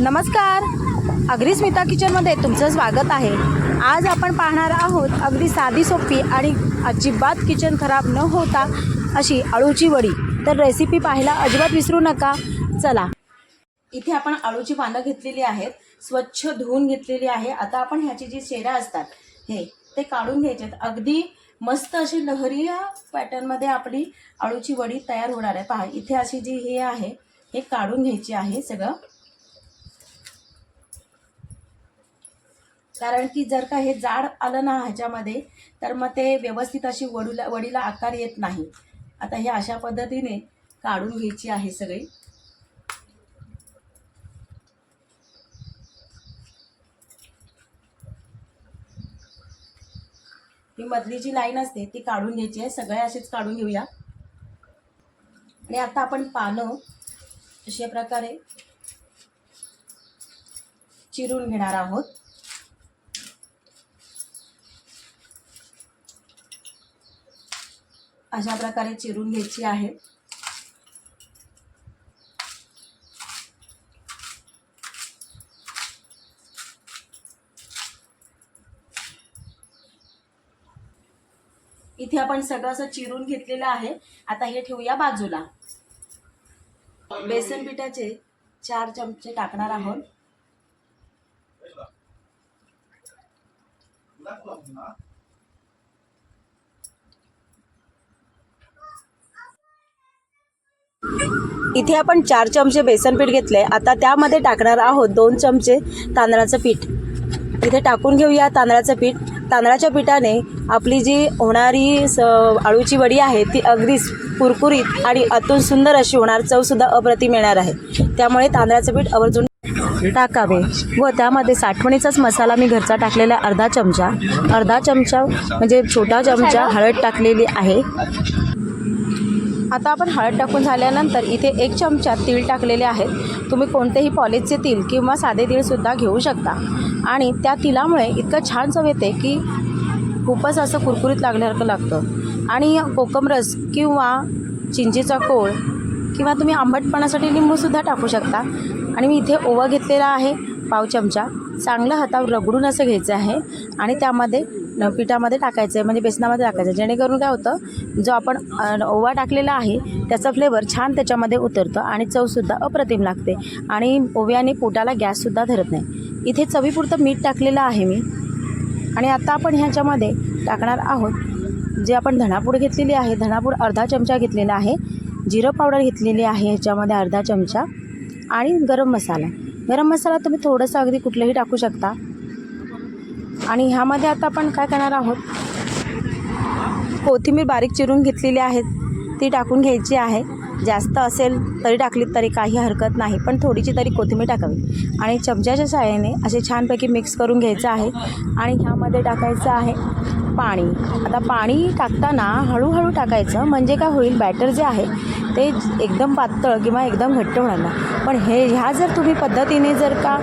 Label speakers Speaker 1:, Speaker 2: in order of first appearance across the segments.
Speaker 1: नमस्कार. अगदी स्मिता किचनमध्ये तुमचं स्वागत आहे. आज आपण पाहणार आहोत अगदी साधी सोपी आणि अजिबात किचन खराब न होता अशी अळूची वडी. तर रेसिपी पाहायला अजिबात विसरू नका. चला. इथे आपण अळूची पानं घेतलेली आहेत. स्वच्छ धुवून घेतलेली आहे. आता आपण ह्याची जी शेरा असतात हे ते काढून घ्यायचे आहेत अगदी मस्त अशी लहरी पॅटर्नमध्ये आपली अळूची वडी तयार होणार आहे. पहा इथे अशी जी हे आहे हे काढून घ्यायची आहे सगळं. कारण की जर का हे जाड आलं ना ह्याच्यामध्ये तर मग ते व्यवस्थित अशी वडूला वडीला आकार येत नाही. आता हे अशा पद्धतीने काढून घ्यायची आहे सगळी. ही मधली जी लाईन असते ती काढून घ्यायची आहे. सगळे असेच काढून घेऊया. आणि आता आपण पानं अशा प्रकारे चिरून घेणार आहोत. अशा प्रकारे चिरून घ्यायची आहे. इथे आपण सगळं असं चिरून घेतलेलं आहे. आता हे ठेवूया बाजूला. बेसन पिठाचे चार चमचे टाकणार आहोत. इथे आपण चार चमचे बेसन पीठ घेतले आता त्यामध्ये टाकणार आहोत दोन चमचे तांदळाचं पीठ. इथे टाकून घेऊया तांदळाचं पीठ. तांदळाच्या पिठाने आपली जी होणारी स आळूची वडी आहे ती अगदीच कुरकुरीत आणि अतून सुंदर अशी होणार. चवसुद्धा अप्रतिम येणार आहे. त्यामुळे तांदळाचं पीठ आवर्जून टाकावे. व त्यामध्ये साठवणीचाच मसाला मी घरचा टाकलेला अर्धा चमचा. अर्धा चमचा म्हणजे छोटा चमचा हळद टाकलेली आहे. आता आपण हळद टाकून झाल्यानंतर इथे एक चमचा तीळ टाकलेले आहेत. तुम्ही कोणतेही पॉलिशचे तीळ किंवा साधे तीळसुद्धा घेऊ शकता. आणि त्या तिलामुळे इतकं छान चव येते की खूपच असं कुरकुरीत लागल्यासारखं लागतं. आणि कोकमरस किंवा चिंचेचा कोळ किंवा तुम्ही आंबटपणासाठी लिंबूसुद्धा टाकू शकता. आणि मी इथे ओवा घेतलेला आहे पाव चमचा. चांगलं हातावर रगडून असं घ्यायचं आहे. आणि त्यामध्ये पिठामध्ये टाकायचं आहे म्हणजे बेसनामध्ये टाकायचं आहे जेणेकरून काय होतं जो आपण ओवा टाकलेला आहे त्याचा फ्लेवर छान त्याच्यामध्ये उतरतं आणि चवसुद्धा अप्रतिम लागते. आणि ओव्याने पोटाला गॅससुद्धा धरत नाही. इथे चवीपुरतं मीठ टाकलेलं आहे मी. आणि आता आपण ह्याच्यामध्ये टाकणार आहोत जे आपण धणापूड घेतलेली आहे. धणापूड अर्धा चमचा घेतलेला आहे. जिरं पावडर घेतलेली आहे ह्याच्यामध्ये अर्धा चमचा. आणि गरम मसाला. गरम मसाला तुम्ही थोडंसं अगदी कुठलंही टाकू शकता. आणि ह्यामध्ये आता आपण काय करणार आहोत? कोथिंबीर बारीक चिरून घेतलेली आहे ती टाकून घ्यायची आहे. जास्त असेल तरी टाकलीत तरी काही हरकत नाही पण थोडीशी तरी कोथिंबीर टाकावी. आणि चमच्याच्या सहाय्याने असे छानपैकी मिक्स करून घ्यायचं आहे. आणि ह्यामध्ये टाकायचं आहे पाणी. आता पाणी टाकताना हळूहळू टाकायचं म्हणजे काय होईल बॅटर जे आहे ते एकदम पातळ किंवा एकदम घट्ट होणार नाही. पण हे ह्या जर तुम्ही पद्धतीने जर का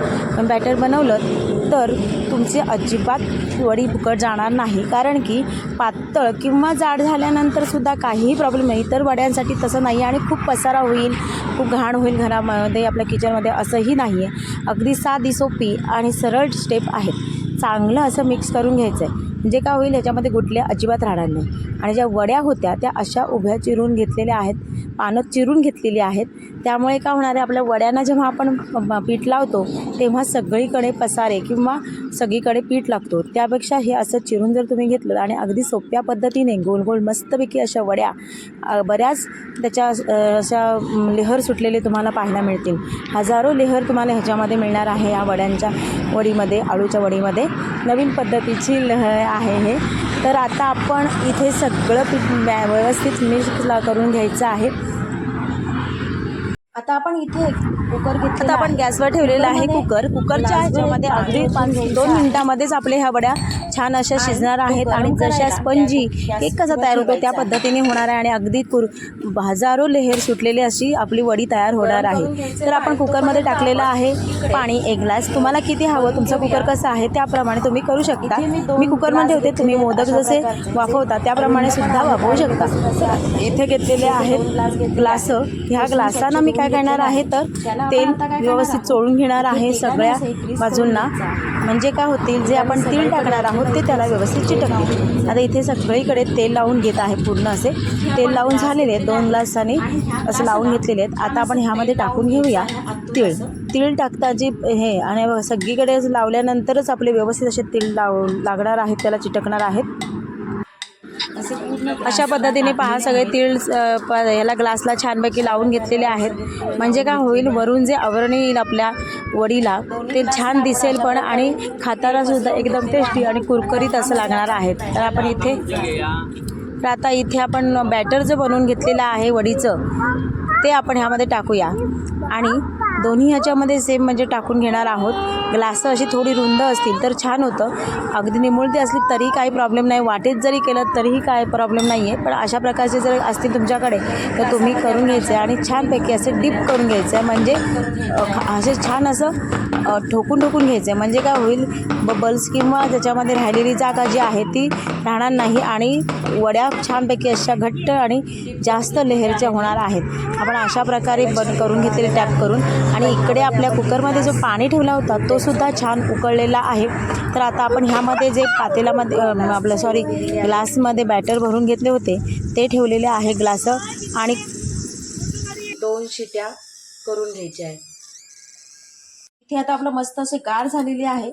Speaker 1: बॅटर बनवलं तर तुमची अजिबात वडी फुकट जाणार नाही. कारण की पातळ किंवा जाड झाल्यानंतर सुद्धा काहीही प्रॉब्लेम नाही. तर वड्यांसाठी तसं नाही आणि खूप पसारा होईल खूप घाण होईल घरामध्ये आपल्या किचनमध्ये असंही नाही आहे अगदी साधी सोपी आणि सरळ स्टेप आहेत. चांगलं असं मिक्स करून घ्यायचं आहे म्हणजे काय होईल ह्याच्यामध्ये गुटल्या अजिबात राहणार नाही. आणि ज्या वड्या होत्या त्या अशा उभ्या चिरून घेतलेल्या आहेत पानं चिरून घेतलेली आहेत. त्यामुळे काय होणार आहे आपल्या वड्यांना जेव्हा आपण पीठ लावतो तेव्हा सगळीकडे पसारे किंवा सगळीकडे पीठ लागतो. त्यापेक्षा हे असं चिरून जर तुम्ही घेतलं आणि अगदी सोप्या पद्धतीने गोल गोल मस्तपैकी अशा वड्या बऱ्याच त्याच्या अशा लेहर सुटलेले तुम्हाला पाहायला मिळतील. हजारो लेहर तुम्हाला ह्याच्यामध्ये मिळणार आहे या वड्यांच्या वडीमध्ये आळूच्या वडीमध्ये. नवीन पद्धतीची लहर आहे हे. तर आता आपण इथे सगळं पीठ व्या- व्यवस्थित मिक्स ला- करून घ्यायचं आहे. आता आपण इथे कुकर घेतला आता आपण गॅसवर ठेवलेला आहे कुकर. कुकरच्या ह्याच्यामध्ये अगदी पाच दोन मिनिटामध्येच आपल्या ह्या वड्या छान अशा शिजणार आहेत आणि जशा स्पंजी केक कसा तयार होतो त्या पद्धतीने होणार आहे आणि अगदी कुर हजारो लेहेर सुटलेली अशी आपली वडी तयार होणार आहे. तर आपण कुकरमध्ये टाकलेलं आहे पाणी एक ग्लास. तुम्हाला किती हवं? तुमचा कुकर कसा आहे? त्याप्रमाणे तुम्ही करू शकता. मी कुकरमध्ये ठेवते. तुम्ही मोदक जसे वाफवता त्याप्रमाणे सुद्धा वाफवू शकता. इथे घेतलेले आहेत ग्लास ह्या ग्लासांना मी काय करणार आहे तर तेल व्यवस्थित चोळून घेणार आहे सगळ्या बाजूंना. म्हणजे काय होतील? जे आपण तीळ टाकणार आहोत ते त्याला व्यवस्थित चिटकतील आता इथे सगळीकडे तेल लावून घेत आहे पूर्ण असे. तेल लावून झालेले आहेत दोन ग्लासाने असं लावून घेतलेले आहेत. आता आपण ह्यामध्ये टाकून घेऊया तीळ. तीळ टाकता जी हे आणि सगळीकडे लावल्यानंतरच आपले व्यवस्थित असे तीळ लाव लागणार आहेत त्याला चिटकणार आहेत. अशा पद्धतीने पहा सगळे तीळ याला प ग्लासला छानपैकी लावून घेतलेले आहेत. म्हणजे काय होईल वरून जे आवरण येईल आपल्या वडीला ते छान दिसेल पण आणि खाताना सुद्धा एकदम टेस्टी आणि कुरकुरीत असं लागणार आहेत तर आपण इथे तर आता इथे आपण बॅटर जे बनवून घेतलेलं आहे वडीचं. ते आपण ह्यामध्ये टाकूया. आणि दोन्ही ह्याच्यामध्ये सेम म्हणजे टाकून घेणार आहोत. ग्लास अशी थोडी रुंद असतील तर छान होतं. अगदी निमुळती असली तरी काही प्रॉब्लेम नाही. वाटेत जरी केलं तरीही काय प्रॉब्लेम नाही आहे पण अशा प्रकारचे जर असतील तुमच्याकडे तर तुम्ही करून घ्यायचे आणि छानपैकी असे डिप करून घ्यायचे. म्हणजे असे छान असं ठोकून ठोकून ठोकून घ्यायचे. म्हणजे काय होईल बबल्स किंवा त्याच्यामध्ये राहिलेली जागा जी आहे ती राहणार नाही आणि वड्या छानपैकी अशा घट्ट आणि जास्त लेहरच्या होणार आहेत. आपण अशा प्रकारे बंद करून घेतलेले टॅप करून आणि इकडे आपल्या कुकरमध्ये जो पाणी ठेवला होता तो सुद्धा छान उकळलेला आहे. तर आता आपण ह्यामध्ये जे पातेलामध्ये आपलं सॉरी ग्लासमध्ये बॅटर भरून घेतले होते ते ठेवलेले आहे ग्लास आणि दोन शिट्या करून घ्यायच्या आहे इथे आता आपलं मस्त असे गार झालेली आहे.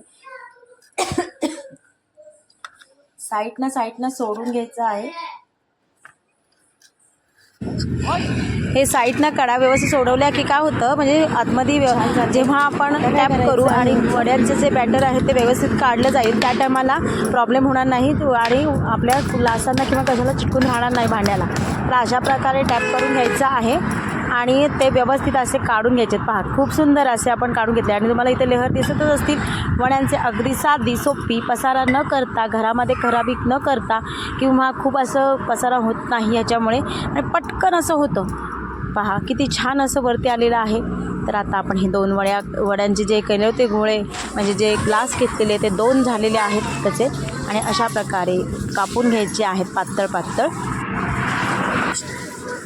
Speaker 1: साईडनं साईडनं सोडून घ्यायचं आहे. हे साईडनं कडा व्यवस्थित सोडवल्या की काय होतं म्हणजे आतमध्ये व्यव- जेव्हा आपण टॅप करू आणि वड्यांचे जे बॅटर आहे ते व्यवस्थित काढलं जाईल त्या टायमाला प्रॉब्लेम होणार नाही आणि आपल्या ग्लासांना किंवा कशाला चिटकून राहणार नाही भांड्याला. तर अशा प्रकारे टॅप करून घ्यायचं आहे आणि ते व्यवस्थित असे काढून घ्यायचे पहा खूप सुंदर असे आपण काढून घेतले आणि तुम्हाला इथे लेहर दिसतच असतील. वड्यांचे अगदी साधी सोपी पसारा न करता घरामध्ये खराबीक न करता किंवा खूप असं पसारा होत नाही ह्याच्यामुळे आणि पटकन असं होतं. पहा किती छान असं वरती आलेलं आहे. तर आता आपण हे दोन वड्या वड्यांचे जे केले होते गोळे म्हणजे जे ग्लास घेतलेले ते दोन झालेले आहेत त्याचे. आणि अशा प्रकारे कापून घ्यायचे आहेत पातळ पातळ.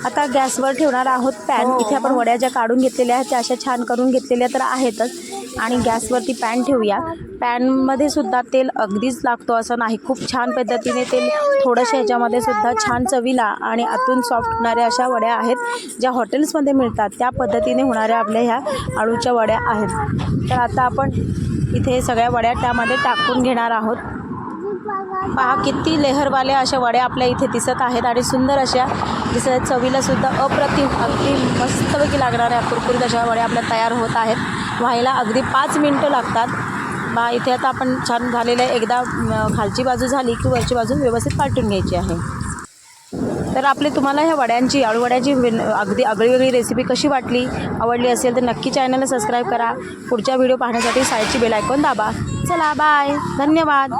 Speaker 1: आता गॅसवर ठेवणार आहोत पॅन. इथे आपण वड्या ज्या काढून घेतलेल्या आहेत त्या अशा छान करून घेतलेल्या तर आहेतच. आणि गॅसवरती पॅन ठेवूया. पॅनमध्ये सुद्धा तेल अगदीच लागतो असं नाही. खूप छान पद्धतीने तेल थोडंशा ह्याच्यामध्ये सुद्धा छान चवीला आणि आतून सॉफ्ट होणाऱ्या अशा वड्या आहेत ज्या हॉटेल्समध्ये मिळतात. त्या पद्धतीने होणाऱ्या आपल्या ह्या आळूच्या वड्या आहेत. तर आता आपण इथे सगळ्या वड्या त्यामध्ये टाकून घेणार आहोत. पहा किती लेहरवाल्या अशा वड्या आपल्या इथे दिसत आहेत आणि सुंदर अशा दिसत चवीला सुद्धा अप्रतिम अगदी मस्तपैकी लागणाऱ्या कुरकुरीत अशा वड्या आपल्या तयार होत आहेत. व्हायला अगदी पाच मिनटं लागतात. बा इथे आता आपण छान झालेलं आहे एकदा खालची बाजू झाली की वरची बाजू व्यवस्थित पालटून घ्यायची आहे. तर आपले तुम्हाला ह्या वड्यांची आळूवड्याची अगदी आगळीवेगळी रेसिपी कशी वाटली आवडली असेल तर नक्की चॅनलला सबस्क्राईब करा. पुढच्या व्हिडिओ पाहण्यासाठी साईडची बेल आयकॉन दाबा. चला बाय धन्यवाद.